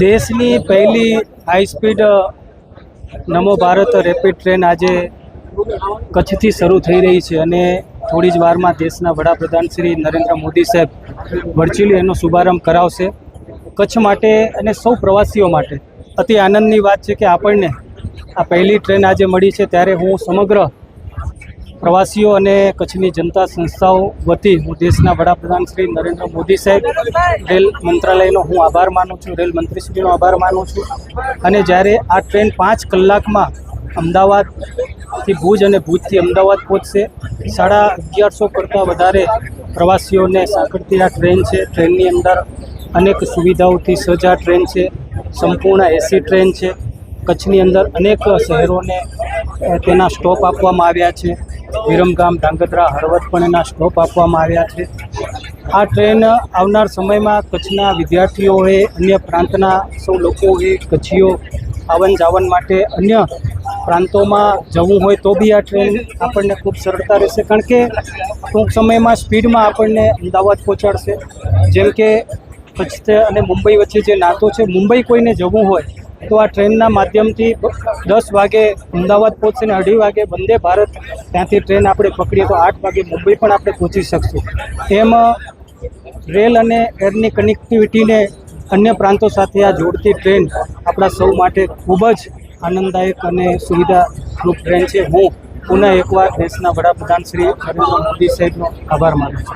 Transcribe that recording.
દેશની પહેલી high speed Namo Bharat rapid train આજે કચ્છથી શરૂ થઈ રહી છે અને થોડી જ વારમાં દેશના વડાપ્રધાન શ્રી નરેન્દ્ર મોદી સાહેબ વર્ચ્યુઅલી એનો શુભારંભ કરાવશે. કચ્છ માટે અને સૌ પ્રવાસીઓ માટે અતિ આનંદની વાત છે કે આપણને આ પહેલી ટ્રેન આજે મળી છે. ત્યારે હું સમગ્ર પ્રવાસીઓ અને કચ્છની જનતા સંસ્થાઓ વતી હું દેશના વડાપ્રધાન શ્રી નરેન્દ્ર મોદી સાહેબ રેલ મંત્રાલયનો હું આભાર માનું છું, રેલ મંત્રીશ્રીનો આભાર માનું છું. અને જ્યારે આ ટ્રેન પાંચ કલાકમાં અમદાવાદથી ભુજ અને ભુજથી અમદાવાદ પહોંચશે, સાડા અગિયારસો કરતાં વધારે પ્રવાસીઓને સાંકળતી આ ટ્રેન છે. ટ્રેનની અંદર અનેક સુવિધાઓથી સજ્જ આ ટ્રેન છે. સંપૂર્ણ એસી ટ્રેન છે. કચ્છની અંદર અનેક શહેરોને તેના સ્ટોપ આપવામાં આવ્યા છે. વિરમગામ ધાંગધ્રા હળવદ પણ એના સ્ટોપ આપવામાં આવ્યા છે. આ ટ્રેન આવનાર સમયમાં કચ્છના વિદ્યાર્થીઓએ, અન્ય પ્રાંતના સૌ લોકોએ કચ્છીઓ આવન જાવન માટે અન્ય પ્રાંતોમાં જવું હોય તો બી આ ટ્રેન આપણને ખૂબ સરળતા રહેશે, કારણ કે ટૂંક સમયમાં સ્પીડમાં આપણને અમદાવાદ પહોંચાડશે. જેમ કે કચ્છ અને મુંબઈ વચ્ચે જે નાતો છે, મુંબઈ કોઈને જવું હોય તો આ ટ્રેનના માધ્યમથી દસ વાગે અમદાવાદ પહોંચશે ને અઢી વાગે વંદે ભારત ત્યાંથી ટ્રેન આપણે પકડીએ તો આઠ વાગે મુંબઈ પણ આપણે પહોંચી શકશું. એમ, રેલ અને એરની કનેક્ટિવિટીને અન્ય પ્રાંતો સાથે આ જોડતી ટ્રેન આપણા સૌ માટે ખૂબ જ આનંદદાયક અને સુવિધારૂપ ટ્રેન છે. હું પુનઃ એકવાર દેશના વડાપ્રધાન શ્રી નરેન્દ્ર મોદી સાહેબનો આભાર માનું છું.